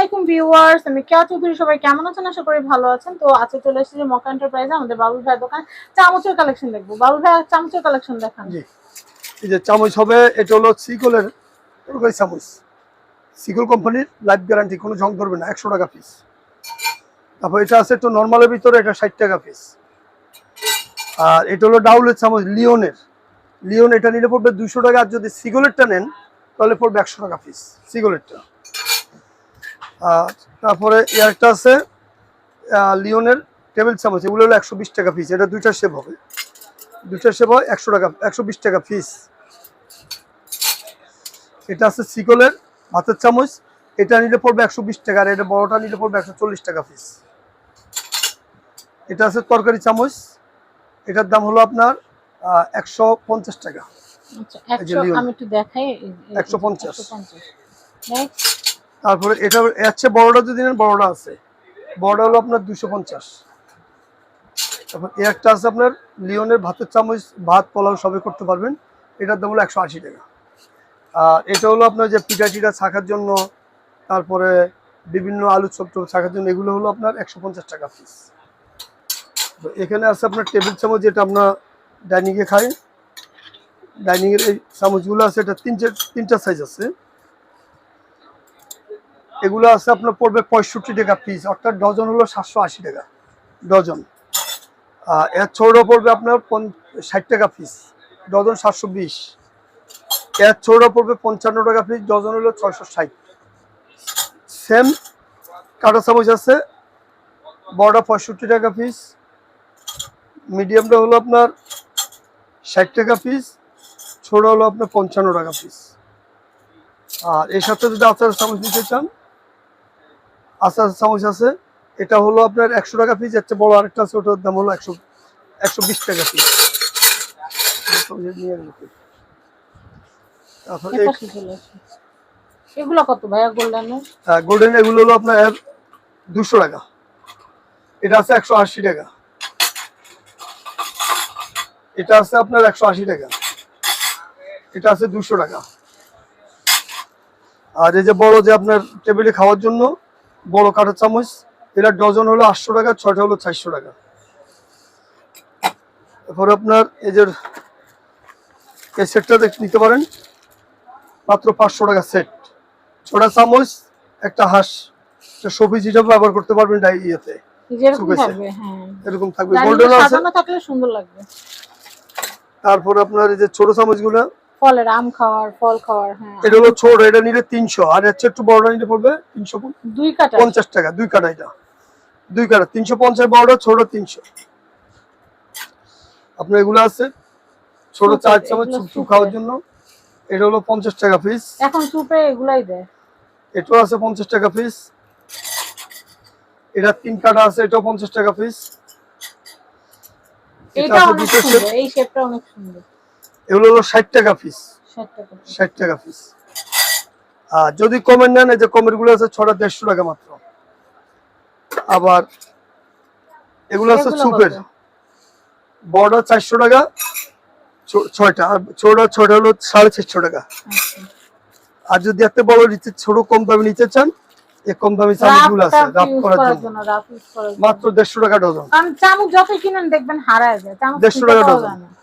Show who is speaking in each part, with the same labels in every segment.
Speaker 1: আলাইকুম ভিউয়ার্স, আমি কেয়া চৌধুরী, সবাই কেমন আছেন? আশা করি ভালো আছেন। তো আজকে চলে এসেছি মকা এন্টারপ্রাইজে, আমাদের বাবুল ভাইয়ের দোকান চামচের কালেকশন দেখব। বাবুল ভাই চামচের কালেকশন দেখান।
Speaker 2: জি। এই যে চামচ হবে, এটা হলো সিকলের তরকারি চামচ। সিকল কোম্পানির লাইফ গ্যারান্টি, কোনো ঝং ধরবে না, একশো টাকা পিস তারপর এটা আছে একটু নর্মালের ভিতরে, এটা ষাট টাকা পিস আর এটা হলো ডাউলের চামচ, লিওনের। লিওন এটা নিলে পড়বে দুশো টাকা, আর যদি সিগলেটটা নেন, তাহলে পড়বে একশো টাকা পিস সিগলেটটা তারপরে একটা আছে লিওনের টেবিল চামচ এগুলো হলো একশো বিশ টাকা পিস এটা দুইটা শেপ হবে। দুইটা শেপ হয় একশো টাকা একশো বিশ টাকা পিস এটা আছে সিকলের ভাতের চামচ এটা নিলে পড়বে একশো বিশ টাকা আর এটা বড়টা নিলে পড়বে একশো চল্লিশ টাকা পিস এটা আছে তরকারি চামচ এটার দাম হলো আপনার একশো পঞ্চাশ টাকা।
Speaker 1: আচ্ছা একশো
Speaker 2: লিওন।
Speaker 1: আমি একটু দেখাই এই- এই-
Speaker 2: 150
Speaker 1: 150 Next,
Speaker 2: তারপরে এটা এর বড়টা যদি নেন বড়টা আছে। বড়টা হলো আপনার দুশো পঞ্চাশ। তারপর এ একটা আছে আপনার লিওনের ভাতের চামচ ভাত পোলাও সবই করতে পারবেন। এটার দাম হলো একশো আশি টাকা। আর এটা হলো আপনার যে পিঠা টিঠা ছাকার জন্য তারপরে বিভিন্ন আলু টপ ছাকার জন্য এগুলো হলো আপনার একশো পঞ্চাশ টাকা পিস তো এখানে আছে আপনার টেবিল চামচ যেটা আপনার ডাইনিংয়ে খায় ডাইনিংয়ের এই চামচগুলো আছে এটা তিনটে তিনটা সাইজ আছে। এগুলো আছে আপনার পড়বে পঁয়ষট্টি টাকা পিস অর্থাৎ ডজন হলো সাতশো আশি টাকা ডজন এর ছোটো পড়বে আপনার ষাট টাকা পিস ডজন সাতশো বিশ। এর ছোটো পড়বে পঞ্চান্ন টাকা পিস ডজন হলো ছয়শো ষাট। সেম কাটা চামচ আছে বড়টা পঁয়ষট্টি টাকা পিস মিডিয়ামটা হলো আপনার ষাট টাকা পিস ছোটো হলো আপনার পঞ্চান্ন টাকা পিস আর এর সাথে যদি আচার চামচ নিতে চান আচার চামচ আছে। এটা হলো আপনার একশো টাকা পিস চেয়ে বড় আরেকটা আছে ওটার দাম হলো একশো একশো বিশ টাকা পিস।
Speaker 1: এগুলো কত ভাইয়া
Speaker 2: গোল্ডেন এগুলো হলো আপনার দুশো টাকা। এটা আছে একশো আশি টাকা। এটা আছে আপনার একশো আশি টাকা। এটা আছে দুশো টাকা। আর এই যে বড় যে আপনার টেবিলে খাওয়ার জন্য বড় কাঠের চামচ এটা ডজন হলো আটশো টাকা ছয়টা হলো চারশো টাকা। এরপরে আপনার এই যে এই সেটটা নিতে পারেন মাত্র পাঁচশো টাকা সেট। ছোটা চামচ একটা হাঁস সবজি হিসাবে ব্যবহার করতে পারবেন ইয়েতে।
Speaker 1: হ্যাঁ।
Speaker 2: এরকম থাকবে। গোল্ডেন আছে। তারপর আপনার এই যে ছোট চামচগুলো
Speaker 1: ফলের আম খাওয়ার ফল খাওয়ার হ্যাঁ।
Speaker 2: এটা হলো ছোট এটা নিলে তিনশো। আর এর চেয়ে একটু বড়টা নিলে পড়বে তিনশো
Speaker 1: দুই কাটা।
Speaker 2: পঞ্চাশ টাকা দুই কাটা এটা। দুই কাটা তিনশো পঞ্চাশ বড়টা ছোট তিনশো। আপনার এগুলো আছে? ছোট চার চামচ চুপ চুপ খাওয়ার জন্য। এটা হলো পঞ্চাশ টাকা পিস
Speaker 1: এখন সুপে এগুলাই দেয়।
Speaker 2: এটাও আছে পঞ্চাশ টাকা পিস এটা তিন কাটা আছে এটাও পঞ্চাশ টাকা পিস এটা
Speaker 1: অনেক সুন্দর এই শেপটা অনেক সুন্দর।
Speaker 2: এগুলো হলো ষাট টাকা পিস
Speaker 1: ষাট টাকা
Speaker 2: পিস আর যদি কমের নেন এই যে কমেরগুলো আছে ছটা দেড়শো টাকা মাত্র। আবার এগুলো আছে সুপের? বড়টা চারশো টাকা ছয়টা। আর ছোটটা ছয়টা হলো সাড়ে চারশো টাকা।
Speaker 1: আচ্ছা।
Speaker 2: আর যদি একটা বড় নিতে ছোট কম দামে নিতে চান এই কম দামি চামচগুলো আছে রাফ করার জন্য। মাত্র দেড়শো টাকা ডজন।
Speaker 1: কারণ চামচ যতই কিনেন দেখবেন হারায় যায়। চামচ
Speaker 2: 150
Speaker 1: খুঁজে
Speaker 2: টাকা ডজন।
Speaker 1: যায় না।
Speaker 2: তারপর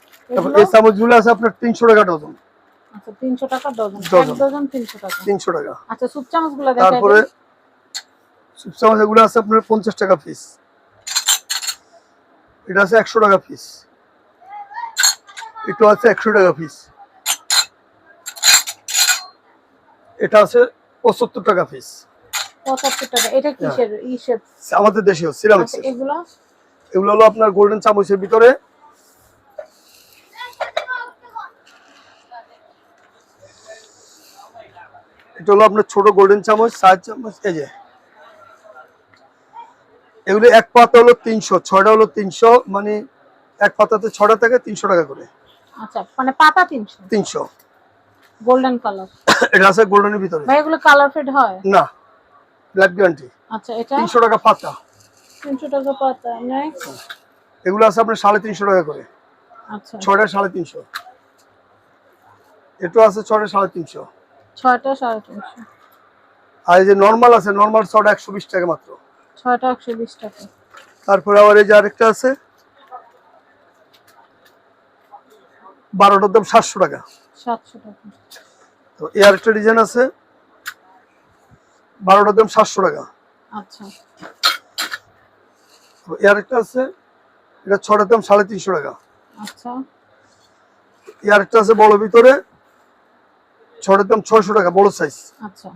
Speaker 1: এগুলো?
Speaker 2: এই চামচগুলো আছে আপনার তিনশো টাকা ডজন।
Speaker 1: আচ্ছা তিনশো টাকা ডজন।
Speaker 2: ডজন।
Speaker 1: ডজন তিনশো টাকা।
Speaker 2: তিনশো টাকা।
Speaker 1: আচ্ছা সুপ চামচ
Speaker 2: তারপরে সুপ চামচ এগুলো আছে আপনার পঞ্চাশ টাকা পিস এটা আছে একশো টাকা পিস এটা আছে একশো টাকা পিস এটা আছে পঁচাত্তর টাকা পিস
Speaker 1: ইসের?
Speaker 2: আমাদের দেশীয় সিরামিক্স
Speaker 1: আচ্ছা এগুলো?
Speaker 2: এগুলো হলো আপনার গোল্ডেন চামচের ভিতরে এটা হলো আপনার ছোট গোল্ডেন চামচ সাত চামচ এই যে। এগুলো এক পাতা হলো তিনশো ছয়টা হলো তিনশো মানে এক পাতাতে ছটা থেকে তিনশো টাকা করে।
Speaker 1: আচ্ছা মানে পাতা তিনশো?
Speaker 2: তিনশো।
Speaker 1: গোল্ডেন কালার
Speaker 2: এটা আছে গোল্ডেনের ভিতরে।
Speaker 1: ভাই এগুলো কালার ফেড হয়?
Speaker 2: না। গ্যারান্টি
Speaker 1: আচ্ছা এটা?
Speaker 2: টাকা পাতা।
Speaker 1: তিনশো টাকা পাতা নেক্সট
Speaker 2: এগুলো আছে আপনার সাড়ে তিনশো টাকা করে।
Speaker 1: আচ্ছা।
Speaker 2: সাড়ে এটাও আছে ছয়টা সাড়ে তিনশো।
Speaker 1: ছয়টা সাড়ে তিনশো।
Speaker 2: আর এই যে নর্মাল আছে নর্মাল ছটা একশো বিশ টাকা মাত্র।
Speaker 1: ছয়টা একশো বিশ টাকা।
Speaker 2: তারপরে আবার এই যে আরেকটা আছে বারোটার দাম সাতশো টাকা।
Speaker 1: সাতশো টাকা।
Speaker 2: তো এই আরেকটা ডিজাইন আছে বারোটার দাম সাতশো টাকা।
Speaker 1: আচ্ছা।
Speaker 2: এই আরেকটা আছে এটা ছটার দাম সাড়ে তিনশো টাকা।
Speaker 1: আচ্ছা।
Speaker 2: এই আরেকটা আছে বড় ভিতরে ছটার দাম ছয়শো টাকা বড় সাইজ
Speaker 1: আচ্ছা।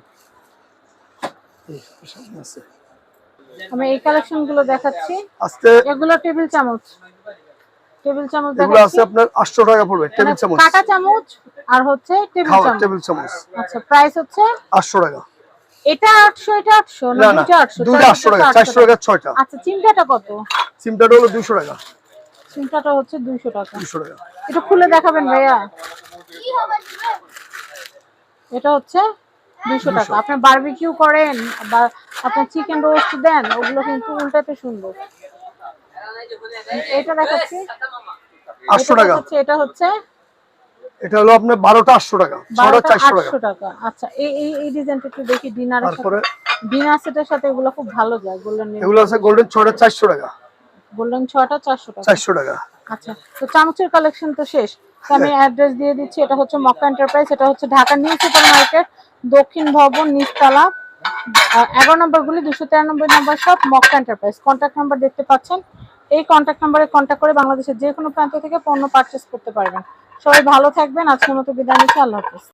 Speaker 1: আমি এই কালেকশনগুলো দেখাচ্ছি।
Speaker 2: আজকে
Speaker 1: এগুলো টেবিল চামচ। টেবিল চামচ
Speaker 2: এগুলো আছে আপনার আটশো টাকা পড়বে টেবিল চামচ।
Speaker 1: কাটা চামচ আর হচ্ছে টেবিল চামচ।
Speaker 2: টেবিল চামচ।
Speaker 1: আচ্ছা প্রাইস হচ্ছে?
Speaker 2: আটশো টাকা।
Speaker 1: এটা আটশো এটা আটশো?
Speaker 2: না
Speaker 1: না
Speaker 2: না
Speaker 1: দুটো আটশো
Speaker 2: দুটো আটশো টাকা চারশো টাকা ছয়টা।
Speaker 1: আচ্ছা চিমটাটা কত?
Speaker 2: সিমটাটা হলো দুশো টাকা।
Speaker 1: চিমটাটা হচ্ছে দুইশো টাকা।
Speaker 2: দুশো টাকা।
Speaker 1: এটা খুলে দেখাবেন ভাইয়া। এটা হচ্ছে দুইশো টাকা। আপনি বারবিকিউ করেন বা আপনি চিকেন রোস্ট দেন ওগুলো কিন্তু উল্টাতে সুন্দর। এটা দেখাচ্ছি।
Speaker 2: আটশো টাকা।
Speaker 1: এটা হচ্ছে
Speaker 2: এটা হলো আপনার বারোটা আটশো টাকা
Speaker 1: বারোটা
Speaker 2: টাকা।
Speaker 1: আটশো টাকা। আচ্ছা এই এই এই ডিজাইনটা একটু দেখি ডিনারের
Speaker 2: তারপরে?
Speaker 1: ডিনার সেটের সাথে এগুলো খুব ভালো যায় গোল্ডেন
Speaker 2: এগুলো আছে গোল্ডেন ছটা চারশো টাকা।
Speaker 1: গোল্ডেন ছটা চারশো টাকা।
Speaker 2: চারশো টাকা।
Speaker 1: আচ্ছা তো চামচের কালেকশন তো শেষ। আমি অ্যাড্রেস দিয়ে দিচ্ছি, এটা হচ্ছে মক্কা এন্টারপ্রাইজ এটা হচ্ছে ঢাকা নিউ সুপার মার্কেট দক্ষিণ ভবন, নিচতলা এগারো নম্বর গুলি, দুশো তিরানব্বই নম্বর সব মক্কা এন্টারপ্রাইজ কন্ট্যাক্ট নাম্বার দেখতে পাচ্ছেন? এই কন্ট্যাক্ট নাম্বারে কন্ট্যাক্ট করে বাংলাদেশের যে কোনো প্রান্ত থেকে পণ্য পারচেস করতে পারবেন। সবাই ভালো থাকবেন, আজকের মতো বিদায় নিচ্ছি, আল্লাহ হাফিজ।